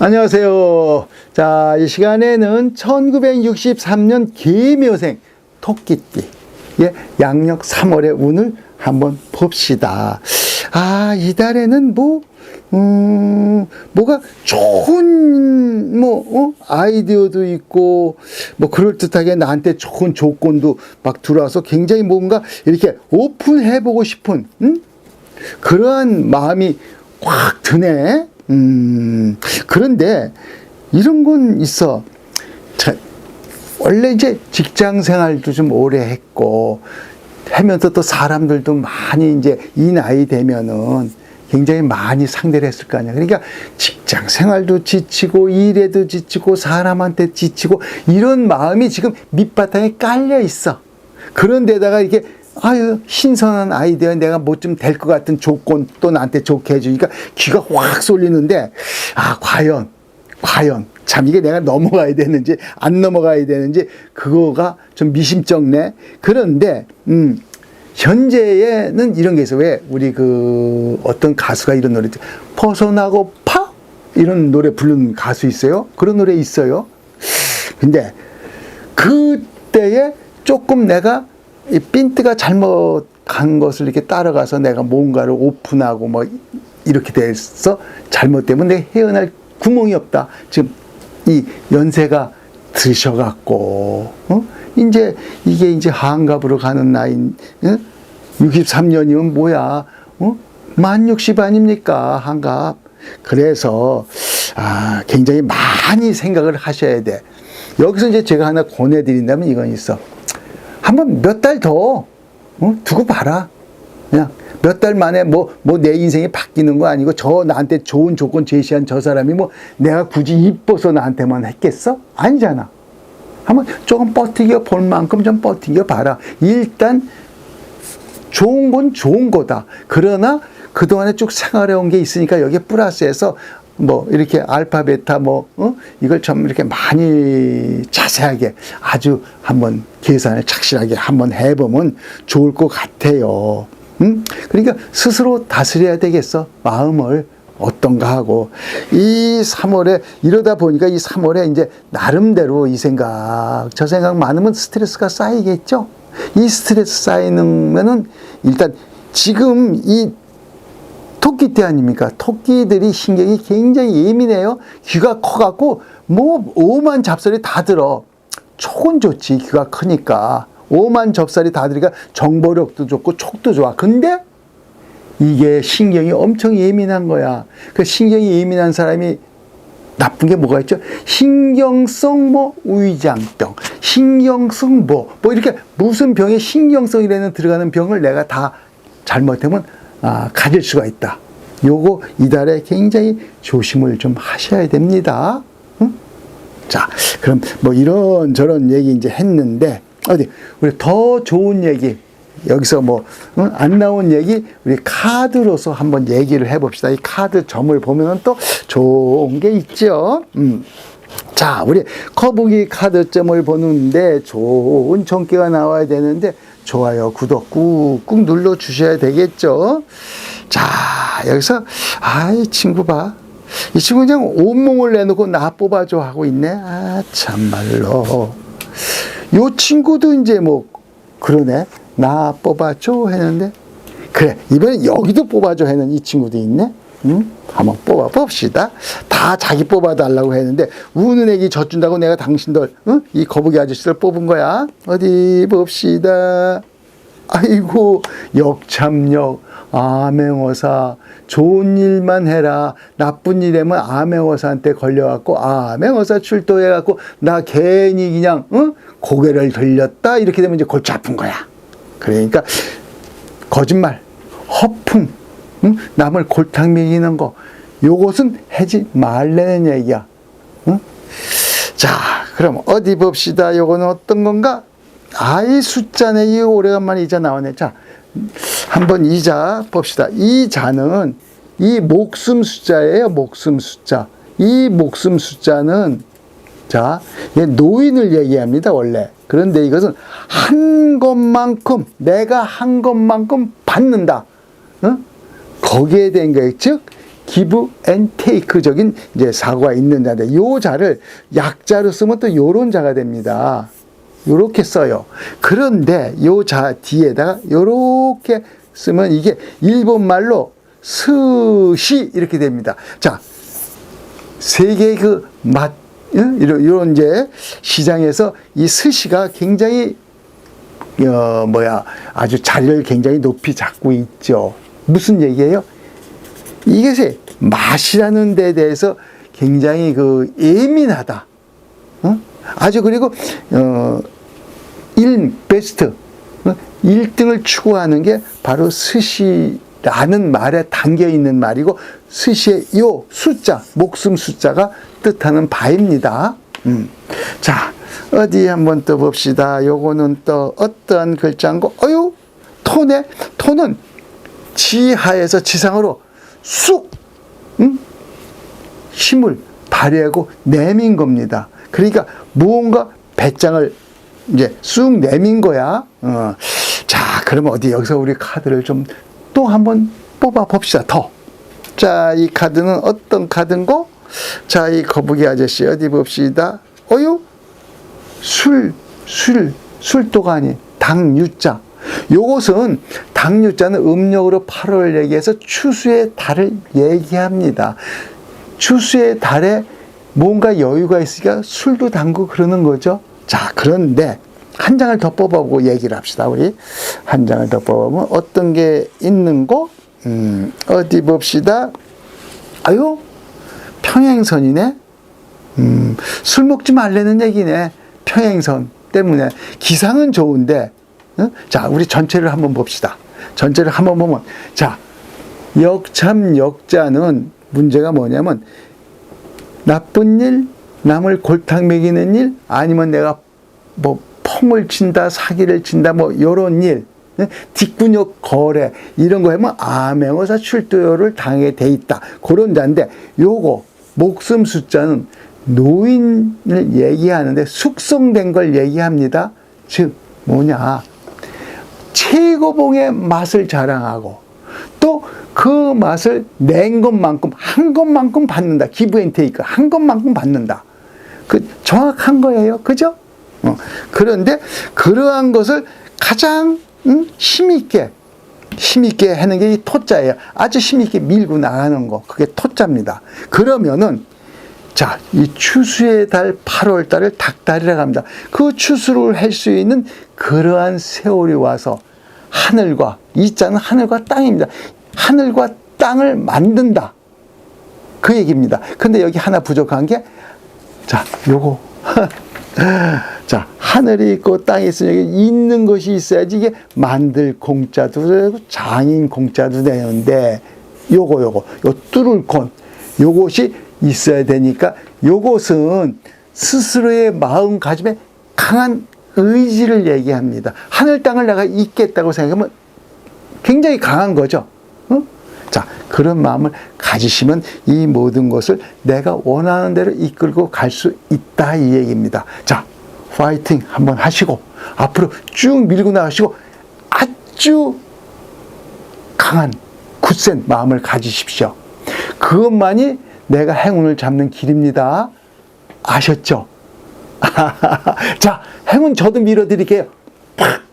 안녕하세요. 자, 이 시간에는 1963년 개묘생 토끼띠, 예, 양력 3월의 운을 한번 봅시다. 아, 이달에는 뭐, 음, 뭐가 좋은, 뭐, 어? 아이디어도 있고, 뭐, 그럴듯하게 나한테 좋은 조건도 막 들어와서 굉장히 뭔가 이렇게 오픈해보고 싶은, 음? 그러한 마음이 확 드네. 음, 그런데 이런 건 있어. 자, 원래 이제 직장 생활도 좀 오래 했고, 하면서 또 사람들도 많이 이제 이 나이 되면은 굉장히 많이 상대를 했을 거 아니야. 그러니까 직장 생활도 지치고, 일에도 지치고, 사람한테 지치고, 이런 마음이 지금 밑바탕에 깔려 있어. 그런데다가 이게 아유 신선한 아이디어 내가 뭐 좀 될 것 같은 조건 또 나한테 좋게 해주니까 귀가 확 쏠리는데 아 과연 과연 참 이게 내가 넘어가야 되는지 안 넘어가야 되는지 그거가 좀 미심쩍네. 그런데 음 현재에는 이런 게 있어 왜 우리 그 어떤 가수가 이런 노래 벗어나고 파? 이런 노래 부르는 가수 있어요? 그런 노래 있어요. 근데 그때에 조금 내가 이 핀트가 잘못한 것을 이렇게 따라가서 내가 뭔가를 오픈하고 뭐 이렇게 돼서 잘못되면 내 헤어날 구멍이 없다. 지금 이 연세가 드셔갖고, 어? 이제 이게 이제 한갑으로 가는 나이, 어? 63년이면 뭐야, 어? 만 60 아닙니까? 한갑. 그래서, 아, 굉장히 많이 생각을 하셔야 돼. 여기서 이제 제가 하나 권해드린다면 이건 있어. 한번 몇 달 더, 어? 두고 봐라. 그냥 몇 달 만에 뭐, 뭐 내 인생이 바뀌는 거 아니고 저 나한테 좋은 조건 제시한 저 사람이 뭐 내가 굳이 이뻐서 나한테만 했겠어? 아니잖아. 한번 조금 버티겨 볼 만큼 좀 버티겨 봐라. 일단 좋은 건 좋은 거다. 그러나 그동안에 쭉 생활해온 게 있으니까 여기에 플러스해서 뭐 이렇게 알파 베타 뭐 어? 이걸 좀 이렇게 많이 자세하게 아주 한번 계산을 착실하게 한번 해보면 좋을 것 같아요. 음? 그러니까 스스로 다스려야 되겠어 마음을 어떤가 하고 이 3월에 이러다 보니까 이 3월에 이제 나름대로 이 생각 저 생각 많으면 스트레스가 쌓이겠죠. 이 스트레스 쌓이면은 일단 지금 이 토끼 때 아닙니까? 토끼들이 신경이 굉장히 예민해요. 귀가 커갖고 뭐 오만 잡설이 다 들어. 촉은 좋지 귀가 크니까 오만 잡설이 다 들으니까 정보력도 좋고 촉도 좋아. 근데 이게 신경이 엄청 예민한 거야. 그 신경이 예민한 사람이 나쁜 게 뭐가 있죠? 신경성 뭐 위장병, 신경성 뭐, 뭐 이렇게 무슨 병에 신경성이라는 들어가는 병을 내가 다 잘못하면 아, 가질 수가 있다. 요거 이달에 굉장히 조심을 좀 하셔야 됩니다. 응? 자, 그럼 뭐 이런 저런 얘기 이제 했는데 어디 우리 더 좋은 얘기 여기서 뭐안 나온 얘기 우리 카드로서 한번 얘기를 해봅시다. 이 카드 점을 보면은 또 좋은 게 있죠. 음. 자, 우리 커브기 카드점을 보는데 좋은 종기가 나와야 되는데 좋아요, 구독 꾹꾹 눌러 주셔야 되겠죠. 자, 여기서 아 이 친구 봐. 이 친구 그냥 온몸을 내놓고 나 뽑아줘 하고 있네. 아, 참말로. 요 친구도 이제 뭐 그러네. 나 뽑아줘 했는데 그래 이번에 여기도 뽑아줘 하는 이 친구도 있네. 응? 한번 뽑아 봅시다. 다 자기 뽑아달라고 했는데 우는 애기 젖준다고 내가 당신들 응? 이 거북이 아저씨를 뽑은 거야. 어디 봅시다. 아이고 역참역 암행어사 좋은 일만 해라 나쁜 일에면 암행어사한테 걸려갖고 암행어사 출동해갖고 나 괜히 그냥 응? 고개를 돌렸다 이렇게 되면 이제 골치 아픈 거야. 그러니까 거짓말, 허풍, 응? 남을 골탕 먹이는 거, 요것은 하지 말라는 얘기야. 응? 자, 그럼 어디 봅시다. 요거는 어떤 건가? 아이 숫자네. 이 오래간만에 이자 나오네. 자, 한번 이자 봅시다. 이 자는 이 목숨 숫자예요. 목숨 숫자. 이 목숨 숫자는 자, 얘 노인을 얘기합니다, 원래. 그런데 이것은 한 것만큼, 내가 한 것만큼 받는다. 어? 거기에 대한 거예요. 즉, 기브 앤 테이크적인 이제 사고가 있는 자인데 요 자를 약자로 쓰면 또 요런 자가 됩니다. 요렇게 써요. 그런데 요 자 뒤에다가 요렇게 쓰면 이게 일본 말로 스시 이렇게 됩니다. 자, 세계 그 맛, 이런, 이런 이제 시장에서 이 스시가 굉장히, 어, 뭐야, 아주 자리를 굉장히 높이 잡고 있죠. 무슨 얘기예요? 이것이 맛이라는 데 대해서 굉장히 그 예민하다. 어? 아주 그리고, 어, 일 베스트, 어? 1등을 추구하는 게 바로 스시라는 말에 담겨 있는 말이고, 스시의 요 숫자, 목숨 숫자가 뜻하는 바입니다. 음. 자, 어디 한번 또 봅시다. 요거는 또 어떤 글자인고, 어유, 토네? 토는 지하에서 지상으로 쑥, 음? 힘을 발휘하고 내민 겁니다. 그러니까 무언가 배짱을 이제 쑥 내민 거야. 어. 자, 그러면 어디 여기서 우리 카드를 좀 또 한번 뽑아 봅시다. 더. 자, 이 카드는 어떤 카드인고? 자, 이 거북이 아저씨 어디 봅시다. 어유? 술, 술, 술도가 아닌 당유자. 요것은 당유자는 음력으로 8월 얘기해서 추수의 달을 얘기합니다. 추수의 달에 뭔가 여유가 있으니까 술도 담고 그러는 거죠. 자, 그런데 한 장을 더 뽑아보고 얘기를 합시다. 우리 한 장을 더 뽑아보면 어떤 게 있는고? 음, 어디 봅시다. 아유, 평행선이네. 음, 술 먹지 말라는 얘기네. 평행선 때문에 기상은 좋은데, 어? 자, 우리 전체를 한번 봅시다. 전체를 한번 보면, 자, 역참 역자는 문제가 뭐냐면 나쁜 일, 남을 골탕 먹이는 일, 아니면 내가 뭐 펑을 친다, 사기를 친다, 뭐 요런 일, 예? 뒷근육 거래 이런 거 하면 암행어사 출두요를 당하게 돼 있다. 그런 자인데 요거 목숨 숫자는 노인을 얘기하는데 숙성된 걸 얘기합니다. 즉 뭐냐 최고봉의 맛을 자랑하고 또 그 맛을 낸 것만큼 한 것만큼 받는다. 기브 앤 테이크 한 것만큼 받는다. 그 정확한 거예요. 그죠? 어, 그런데 그러한 것을 가장 음, 힘 있게 힘 있게 하는 게 이 토자예요. 아주 힘 있게 밀고 나가는 거. 그게 토자입니다. 그러면은 자, 이 추수의 달 8월 달을 닭달이라고 합니다. 그 추수를 할 수 있는 그러한 세월이 와서 하늘과 이 자는 하늘과 땅입니다. 하늘과 땅을 만든다. 그 얘기입니다. 근데 여기 하나 부족한 게 자, 요거 자, 하늘이 있고 땅이 있으니 여기 있는 것이 있어야지 이게 만들 공짜도 되고 장인 공짜도 되는데 요거 요거 요 뚫을 콘 요것이 있어야 되니까 요것은 스스로의 마음가짐에 강한 의지를 얘기합니다. 하늘 땅을 내가 잊겠다고 생각하면 굉장히 강한 거죠. 어? 자, 그런 마음을 가지시면 이 모든 것을 내가 원하는 대로 이끌고 갈 수 있다 이 얘기입니다. 자, 파이팅 한번 하시고 앞으로 쭉 밀고 나가시고 아주 강한 굳센 마음을 가지십시오. 그것만이 내가 행운을 잡는 길입니다. 아셨죠? 자, 행운 저도 밀어드릴게요. 팍!